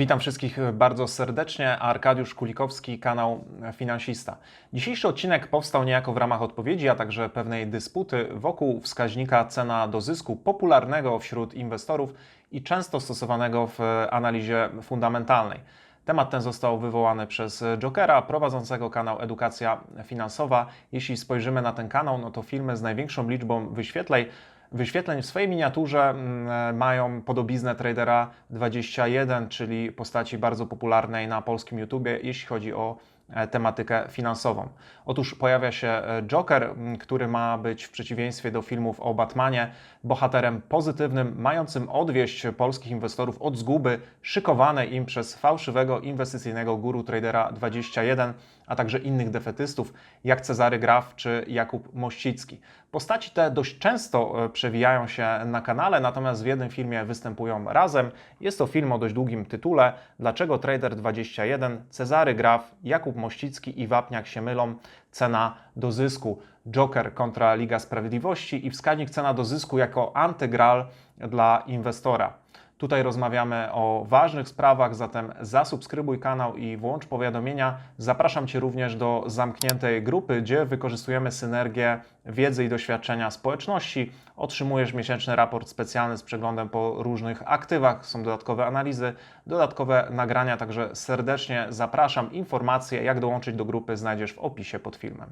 Witam wszystkich bardzo serdecznie. Arkadiusz Kulikowski, kanał Finansista. Dzisiejszy odcinek powstał niejako w ramach odpowiedzi, a także pewnej dysputy wokół wskaźnika cena do zysku, popularnego wśród inwestorów i często stosowanego w analizie fundamentalnej. Temat ten został wywołany przez Jokera, prowadzącego kanał Edukacja Finansowa. Jeśli spojrzymy na ten kanał, no to filmy z największą liczbą wyświetleń wyświetleń w swojej miniaturze mm, mają podobiznę Tradera 21, czyli postaci bardzo popularnej na polskim YouTubie, jeśli chodzi o e, tematykę finansową. Otóż pojawia się e, Joker, który ma być w przeciwieństwie do filmów o Batmanie bohaterem pozytywnym, mającym odwieść polskich inwestorów od zguby szykowanej im przez fałszywego inwestycyjnego guru Tradera 21, a także innych defetystów jak Cezary Graf czy Jakub Mościcki. Postaci te dość często e, przewijają się na kanale, natomiast w jednym filmie występują razem. Jest to film o dość długim tytule Dlaczego Trader 21, Cezary Graf, Jakub Mościcki i Wapniak się mylą, cena do zysku, Joker kontra Liga Sprawiedliwości i wskaźnik cena do zysku jako antygral dla inwestora. Tutaj rozmawiamy o ważnych sprawach, zatem zasubskrybuj kanał i włącz powiadomienia. Zapraszam Cię również do zamkniętej grupy, gdzie wykorzystujemy synergię wiedzy i doświadczenia społeczności. Otrzymujesz miesięczny raport specjalny z przeglądem po różnych aktywach, są dodatkowe analizy, dodatkowe nagrania, także serdecznie zapraszam. Informacje, jak dołączyć do grupy, znajdziesz w opisie pod filmem.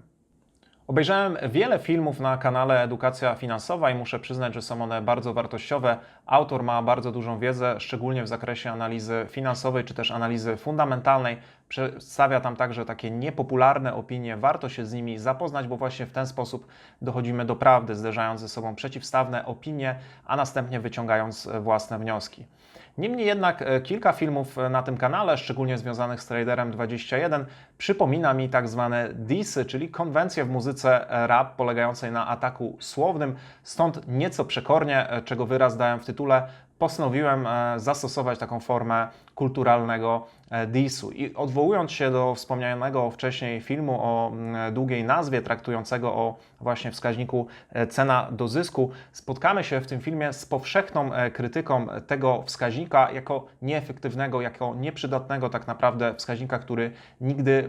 Obejrzałem wiele filmów na kanale Edukacja Finansowa i muszę przyznać, że są one bardzo wartościowe. Autor ma bardzo dużą wiedzę, szczególnie w zakresie analizy finansowej czy też analizy fundamentalnej. Przedstawia tam także takie niepopularne opinie. Warto się z nimi zapoznać, bo właśnie w ten sposób dochodzimy do prawdy, zderzając ze sobą przeciwstawne opinie, a następnie wyciągając własne wnioski. Niemniej jednak e, kilka filmów na tym kanale, szczególnie związanych z Traderem 21, przypomina mi tak zwane disy, czyli konwencje w muzyce rap polegającej na ataku słownym. Stąd nieco przekornie, e, czego wyraz dałem w tytule, postanowiłem e, zastosować taką formę kulturalnego disu. I odwołując się do wspomnianego wcześniej filmu o długiej nazwie, traktującego o właśnie wskaźniku cena do zysku, spotkamy się w tym filmie z powszechną krytyką tego wskaźnika jako nieefektywnego, jako nieprzydatnego tak naprawdę wskaźnika, który nigdy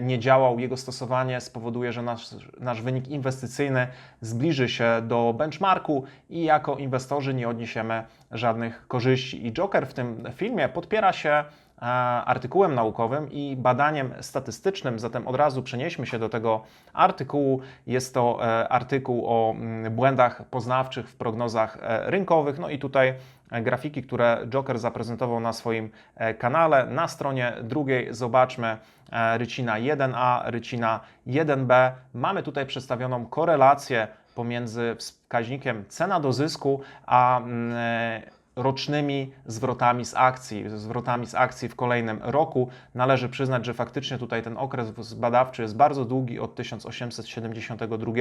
nie działał. Jego stosowanie spowoduje, że nasz, nasz wynik inwestycyjny zbliży się do benchmarku i jako inwestorzy nie odniesiemy żadnych korzyści. I Joker w tym filmie podpiera się artykułem naukowym i badaniem statystycznym. Zatem od razu przenieśmy się do tego artykułu. Jest to artykuł o błędach poznawczych w prognozach rynkowych. No i tutaj grafiki, które Joker zaprezentował na swoim kanale. Na stronie drugiej zobaczmy rycina 1A, rycina 1B. Mamy tutaj przedstawioną korelację pomiędzy wskaźnikiem cena do zysku a rocznymi zwrotami z akcji, zwrotami z akcji w kolejnym roku. Należy przyznać, że faktycznie tutaj ten okres badawczy jest bardzo długi od 1872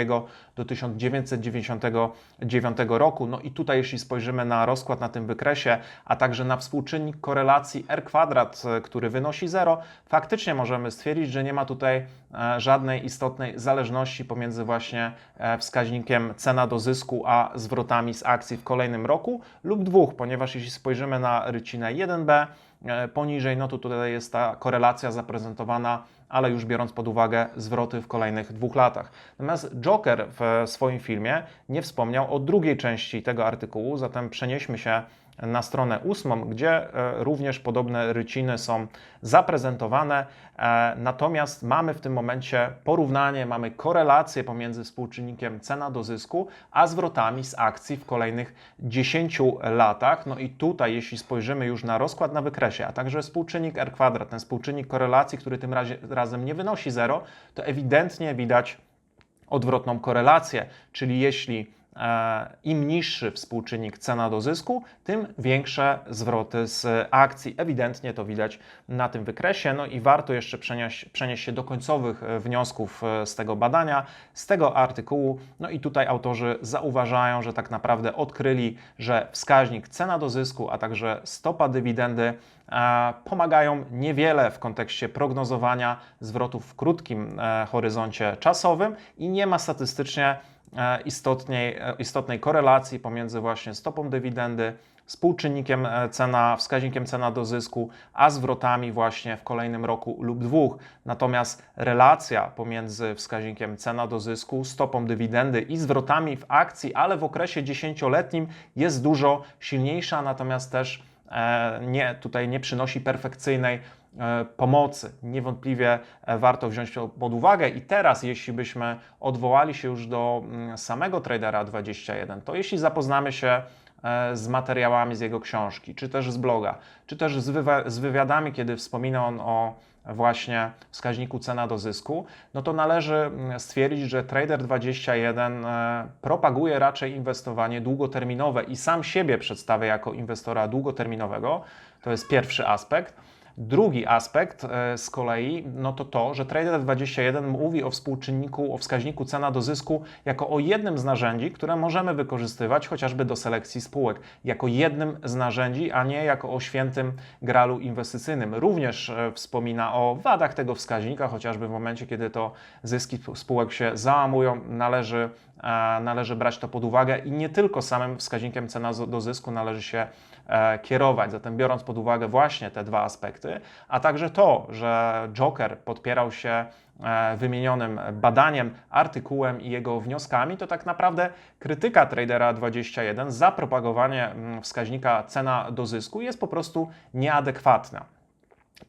do 1999 roku. No i tutaj jeśli spojrzymy na rozkład na tym wykresie, a także na współczynnik korelacji R kwadrat, który wynosi 0, faktycznie możemy stwierdzić, że nie ma tutaj e, żadnej istotnej zależności pomiędzy właśnie e, wskaźnikiem cena do zysku a zwrotami z akcji w kolejnym roku lub dwóch ponieważ jeśli spojrzymy na rycinę 1b e, poniżej, no to tutaj jest ta korelacja zaprezentowana, ale już biorąc pod uwagę zwroty w kolejnych dwóch latach. Natomiast Joker w swoim filmie nie wspomniał o drugiej części tego artykułu, zatem przenieśmy się na stronę ósmą, gdzie e, również podobne ryciny są zaprezentowane. E, natomiast mamy w tym momencie porównanie, mamy korelację pomiędzy współczynnikiem cena do zysku, a zwrotami z akcji w kolejnych 10 latach. No i tutaj, jeśli spojrzymy już na rozkład na wykresie, a także współczynnik R kwadrat, ten współczynnik korelacji, który tym razie, razem nie wynosi 0, to ewidentnie widać odwrotną korelację, czyli jeśli im niższy współczynnik cena do zysku, tym większe zwroty z akcji. Ewidentnie to widać na tym wykresie. No i warto jeszcze przenieść, przenieść się do końcowych e, wniosków e, z tego badania, z tego artykułu. No i tutaj autorzy zauważają, że tak naprawdę odkryli, że wskaźnik cena do zysku, a także stopa dywidendy pomagają niewiele w kontekście prognozowania zwrotów w krótkim horyzoncie czasowym i nie ma statystycznie e, istotnej, e, istotnej korelacji pomiędzy właśnie stopą dywidendy, współczynnikiem e, cena, wskaźnikiem cena do zysku, a zwrotami właśnie w kolejnym roku lub dwóch. Natomiast relacja pomiędzy wskaźnikiem cena do zysku, stopą dywidendy i zwrotami w akcji, ale w okresie dziesięcioletnim jest dużo silniejsza, natomiast też e, nie, tutaj nie przynosi perfekcyjnej e, pomocy. Niewątpliwie e, warto wziąć pod uwagę i teraz, jeśli byśmy odwołali się już do mm, samego Tradera 21, to jeśli zapoznamy się e, z materiałami z jego książki, czy też z bloga, czy też z, wywi- z wywiadami, kiedy wspomina on o właśnie wskaźniku cena do zysku, no to należy mm, stwierdzić, że Trader 21 e, propaguje raczej inwestowanie długoterminowe i sam siebie przedstawia jako inwestora długoterminowego. To jest pierwszy aspekt. Drugi aspekt e, z kolei, no to to, że Trader21 mówi o współczynniku, o wskaźniku cena do zysku jako o jednym z narzędzi, które możemy wykorzystywać chociażby do selekcji spółek, jako jednym z narzędzi, a nie jako o świętym gralu inwestycyjnym. Również e, wspomina o wadach tego wskaźnika, chociażby w momencie, kiedy to zyski spółek się załamują, należy, e, należy brać to pod uwagę i nie tylko samym wskaźnikiem cena do zysku należy się kierować. Zatem biorąc pod uwagę właśnie te dwa aspekty, a także to, że Joker podpierał się e, wymienionym badaniem, artykułem i jego wnioskami, to tak naprawdę krytyka Tradera 21 za propagowanie mm, wskaźnika cena do zysku jest po prostu nieadekwatna.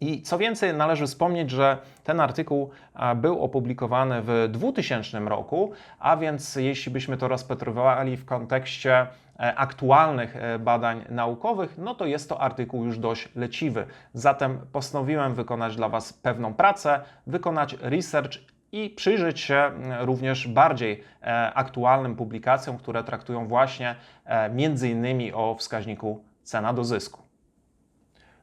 I co więcej, należy wspomnieć, że ten artykuł był opublikowany w 2000 roku, a więc jeśli byśmy to rozpatrywali w kontekście e, aktualnych e, badań naukowych, no to jest to artykuł już dość leciwy. Zatem postanowiłem wykonać dla Was pewną pracę, wykonać research i przyjrzeć się również bardziej e, aktualnym publikacjom, które traktują właśnie między innymi o wskaźniku cena do zysku.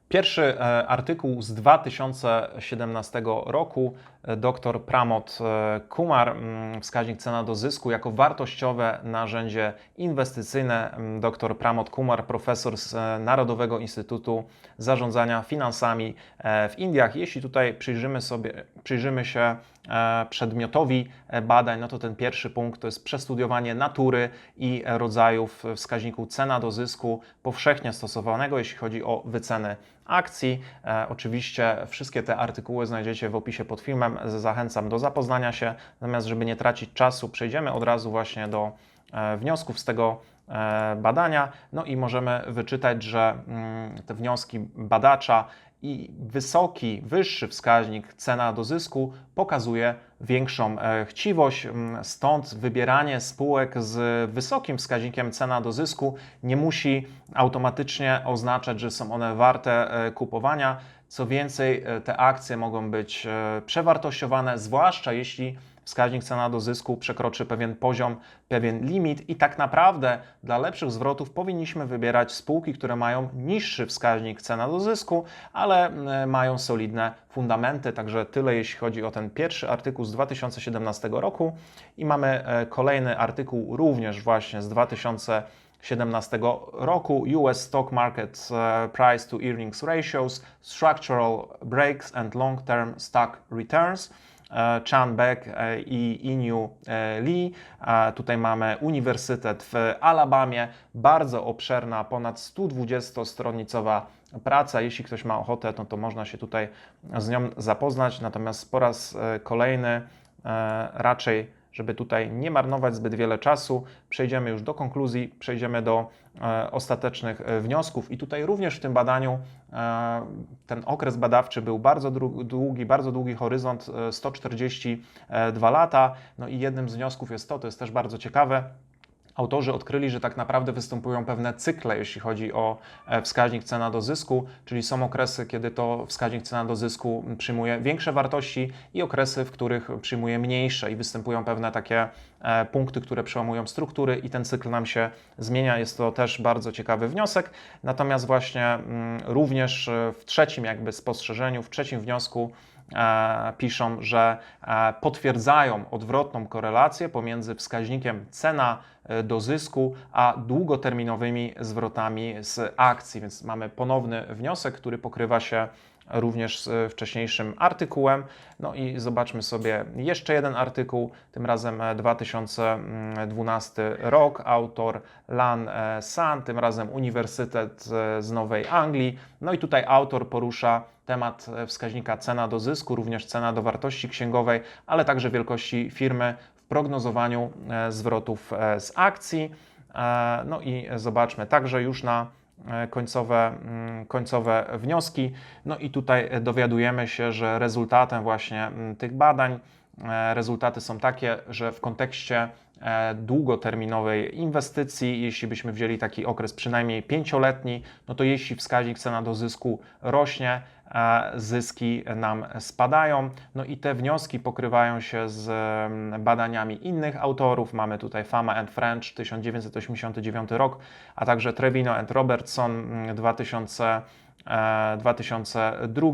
Pierwszy e, artykuł z 2017 roku, e, dr Pramod e, Kumar, wskaźnik cena do zysku jako wartościowe narzędzie inwestycyjne. Dr Pramod Kumar, profesor z Narodowego Instytutu Zarządzania Finansami w Indiach. Jeśli tutaj przyjrzymy, sobie, przyjrzymy się przedmiotowi badań, no to ten pierwszy punkt to jest przestudiowanie natury i rodzajów wskaźniku cena do zysku powszechnie stosowanego, jeśli chodzi o wyceny akcji. E, oczywiście wszystkie te artykuły znajdziecie w opisie pod filmem. Zachęcam do zapoznania się. Natomiast, żeby nie tracić czasu, przejdziemy od razu właśnie do e, wniosków z tego e, badania. No i możemy wyczytać, że mm, te wnioski badacza i wysoki, wyższy wskaźnik cena do zysku pokazuje większą e, chciwość, mm, stąd wybieranie spółek z wysokim wskaźnikiem cena do zysku nie musi automatycznie oznaczać, że są one warte e, kupowania. Co więcej, e, te akcje mogą być przewartościowane, zwłaszcza jeśli wskaźnik cena do zysku przekroczy pewien poziom, pewien limit i tak naprawdę dla lepszych zwrotów powinniśmy wybierać spółki, które mają niższy wskaźnik cena do zysku, ale mają solidne fundamenty. Także tyle jeśli chodzi o ten pierwszy artykuł z 2017 roku i mamy kolejny artykuł również właśnie z 2017 roku US Stock Market Price to Earnings Ratios, Structural Breaks and Long-Term Stock Returns. Chan Beck i Iniu Lee. Tutaj mamy Uniwersytet w Alabamie, bardzo obszerna, ponad 120-stronnicowa praca. Jeśli ktoś ma ochotę, no to można się tutaj z nią zapoznać. Natomiast po raz kolejny raczej żeby tutaj nie marnować zbyt wiele czasu, przejdziemy już do konkluzji, przejdziemy do e, ostatecznych e, wniosków. I tutaj również w tym badaniu e, ten okres badawczy był bardzo długi, bardzo długi horyzont 142 lata. No i jednym z wniosków jest to, to jest też bardzo ciekawe, autorzy odkryli, że tak naprawdę występują pewne cykle, jeśli chodzi o e, wskaźnik cena do zysku, czyli są okresy, kiedy to wskaźnik cena do zysku przyjmuje większe wartości i okresy, w których przyjmuje mniejsze i występują pewne takie e, punkty, które przełamują struktury i ten cykl nam się zmienia. Jest to też bardzo ciekawy wniosek. Natomiast właśnie mm, również w trzecim jakby spostrzeżeniu, w trzecim wniosku piszą, że e, potwierdzają odwrotną korelację pomiędzy wskaźnikiem cena e, do zysku, a długoterminowymi zwrotami z akcji. Więc mamy ponowny wniosek, który pokrywa się również z wcześniejszym artykułem. No i zobaczmy sobie jeszcze jeden artykuł, tym razem 2012 rok, autor Lan San, tym razem Uniwersytet z Nowej Anglii. No i tutaj autor porusza temat wskaźnika cena do zysku, również cena do wartości księgowej, ale także wielkości firmy w prognozowaniu zwrotów z akcji. No i zobaczmy, także już na końcowe, końcowe wnioski. No i tutaj dowiadujemy się, że rezultatem właśnie tych badań, rezultaty są takie, że w kontekście długoterminowej inwestycji, jeśli byśmy wzięli taki okres przynajmniej pięcioletni, no to jeśli wskaźnik cena do zysku rośnie, zyski nam spadają. No i te wnioski pokrywają się z badaniami innych autorów. Mamy tutaj Fama and French 1989 rok, a także Trevino and Robertson 2000, 2002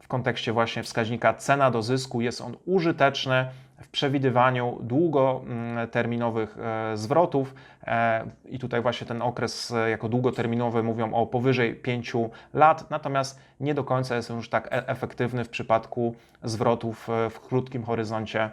w kontekście właśnie wskaźnika cena do zysku jest on użyteczny w przewidywaniu długoterminowych e, zwrotów. E, I tutaj właśnie ten okres e, jako długoterminowy mówią o powyżej 5 lat, natomiast nie do końca jest już tak efektywny w przypadku zwrotów w krótkim horyzoncie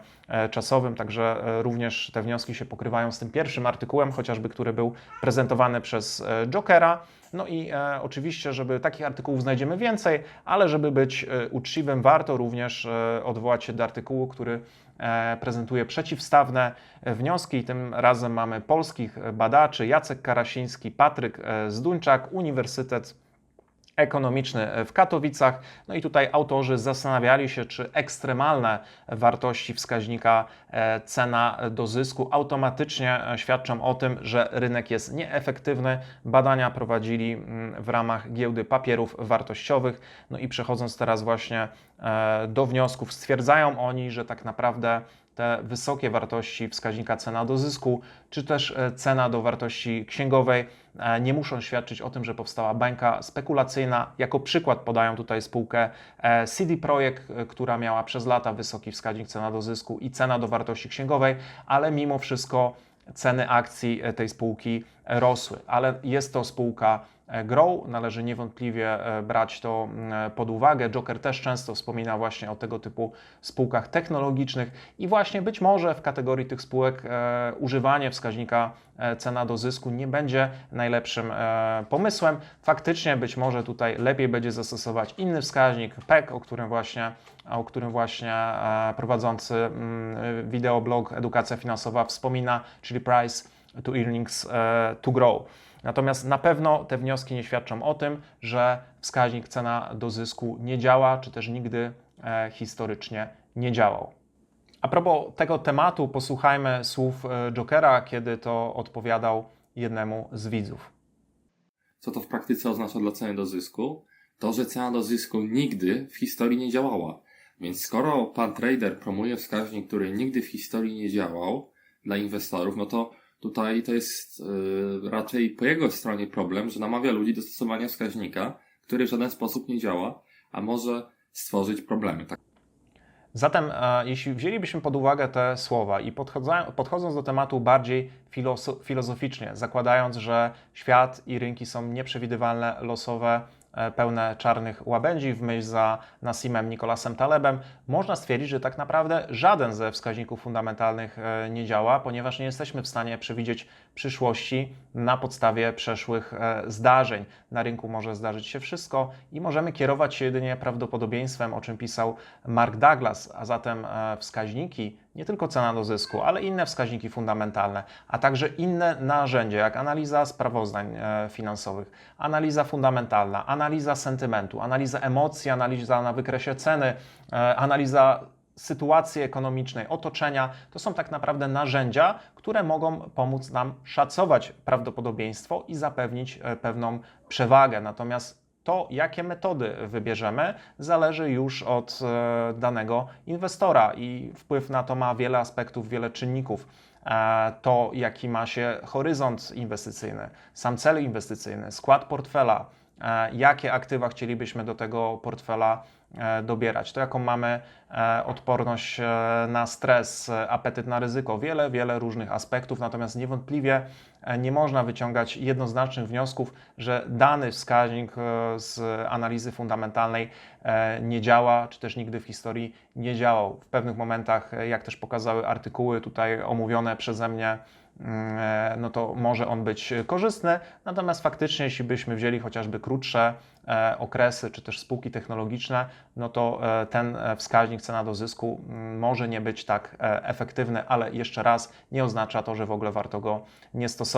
czasowym. Także również te wnioski się pokrywają z tym pierwszym artykułem, chociażby który był prezentowany przez Jokera. No i e, oczywiście, żeby takich artykułów znajdziemy więcej, ale żeby być e, uczciwym, warto również e, odwołać się do artykułu, który e, prezentuje przeciwstawne wnioski. Tym razem mamy polskich badaczy Jacek Karasiński, Patryk e, Zduńczak, Uniwersytet ekonomiczny w Katowicach. No i tutaj autorzy zastanawiali się, czy ekstremalne wartości wskaźnika e, cena do zysku automatycznie e, świadczą o tym, że rynek jest nieefektywny. Badania prowadzili mm, w ramach giełdy papierów wartościowych. No i przechodząc teraz właśnie e, do wniosków, stwierdzają oni, że tak naprawdę te wysokie wartości wskaźnika cena do zysku, czy też cena do wartości księgowej nie muszą świadczyć o tym, że powstała bańka spekulacyjna. Jako przykład podają tutaj spółkę e, CD Projekt, która miała przez lata wysoki wskaźnik cena do zysku i cena do wartości księgowej, ale mimo wszystko ceny akcji tej spółki rosły. Ale jest to spółka E, grow. Należy niewątpliwie e, brać to pod uwagę. Joker też często wspomina właśnie o tego typu spółkach technologicznych i właśnie być może w kategorii tych spółek e, używanie wskaźnika cena do zysku nie będzie najlepszym pomysłem. Faktycznie być może tutaj lepiej będzie zastosować inny wskaźnik PEC, o którym właśnie, o którym właśnie prowadzący wideoblog Edukacja Finansowa wspomina, czyli Price to Earnings to Grow. Natomiast na pewno te wnioski nie świadczą o tym, że wskaźnik cena do zysku nie działa, czy też nigdy e, historycznie nie działał. A propos tego tematu, posłuchajmy słów e, Jokera, kiedy to odpowiadał jednemu z widzów. Co to w praktyce oznacza dla ceny do zysku? To, że cena do zysku nigdy w historii nie działała. Więc skoro pan trader promuje wskaźnik, który nigdy w historii nie działał dla inwestorów, no to Tutaj to jest yy, raczej po jego stronie problem, że namawia ludzi do stosowania wskaźnika, który w żaden sposób nie działa, a może stworzyć problemy. Tak? Zatem, e, jeśli wzięlibyśmy pod uwagę te słowa i podchodząc do tematu bardziej filozoficznie, zakładając, że świat i rynki są nieprzewidywalne, losowe, pełne czarnych łabędzi w myśl za Nassimem Nikolasem Talebem, można stwierdzić, że tak naprawdę żaden ze wskaźników fundamentalnych e, nie działa, ponieważ nie jesteśmy w stanie przewidzieć przyszłości na podstawie przeszłych e, zdarzeń. Na rynku może zdarzyć się wszystko i możemy kierować się jedynie prawdopodobieństwem, o czym pisał Mark Douglas, a zatem wskaźniki nie tylko cena do zysku, ale inne wskaźniki fundamentalne, a także inne narzędzia, jak analiza sprawozdań e, finansowych, analiza fundamentalna, analiza sentymentu, analiza emocji, analiza na wykresie ceny, e, analiza sytuacji ekonomicznej, otoczenia, to są tak naprawdę narzędzia, które mogą pomóc nam szacować prawdopodobieństwo i zapewnić e, pewną przewagę. Natomiast to, jakie metody wybierzemy, zależy już od e, danego inwestora i wpływ na to ma wiele aspektów, wiele czynników. E, to, jaki ma się horyzont inwestycyjny, sam cel inwestycyjny, skład portfela, e, jakie aktywa chcielibyśmy do tego portfela dobierać. To jaką mamy odporność na stres, apetyt na ryzyko, wiele, wiele różnych aspektów, natomiast niewątpliwie nie można wyciągać jednoznacznych wniosków, że dany wskaźnik e, z analizy fundamentalnej e, nie działa, czy też nigdy w historii nie działał. W pewnych momentach, e, jak też pokazały artykuły tutaj omówione przeze mnie, mm, e, no to może on być korzystny, natomiast faktycznie, jeśli byśmy wzięli chociażby krótsze e, okresy, czy też spółki technologiczne, no to e, ten e, wskaźnik cena do zysku mm, może nie być tak e, efektywny, ale jeszcze raz nie oznacza to, że w ogóle warto go nie stosować.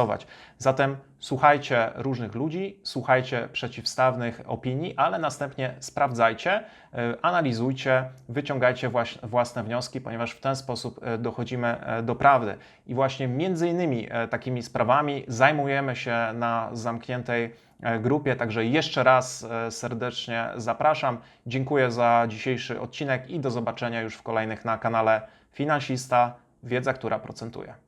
Zatem słuchajcie różnych ludzi, słuchajcie przeciwstawnych opinii, ale następnie sprawdzajcie, e, analizujcie, wyciągajcie własne wnioski, ponieważ w ten sposób e, dochodzimy e, do prawdy. I właśnie między innymi takimi sprawami zajmujemy się na zamkniętej grupie, także jeszcze raz serdecznie zapraszam. Dziękuję za dzisiejszy odcinek i do zobaczenia już w kolejnych na kanale Finansista, wiedza, która procentuje.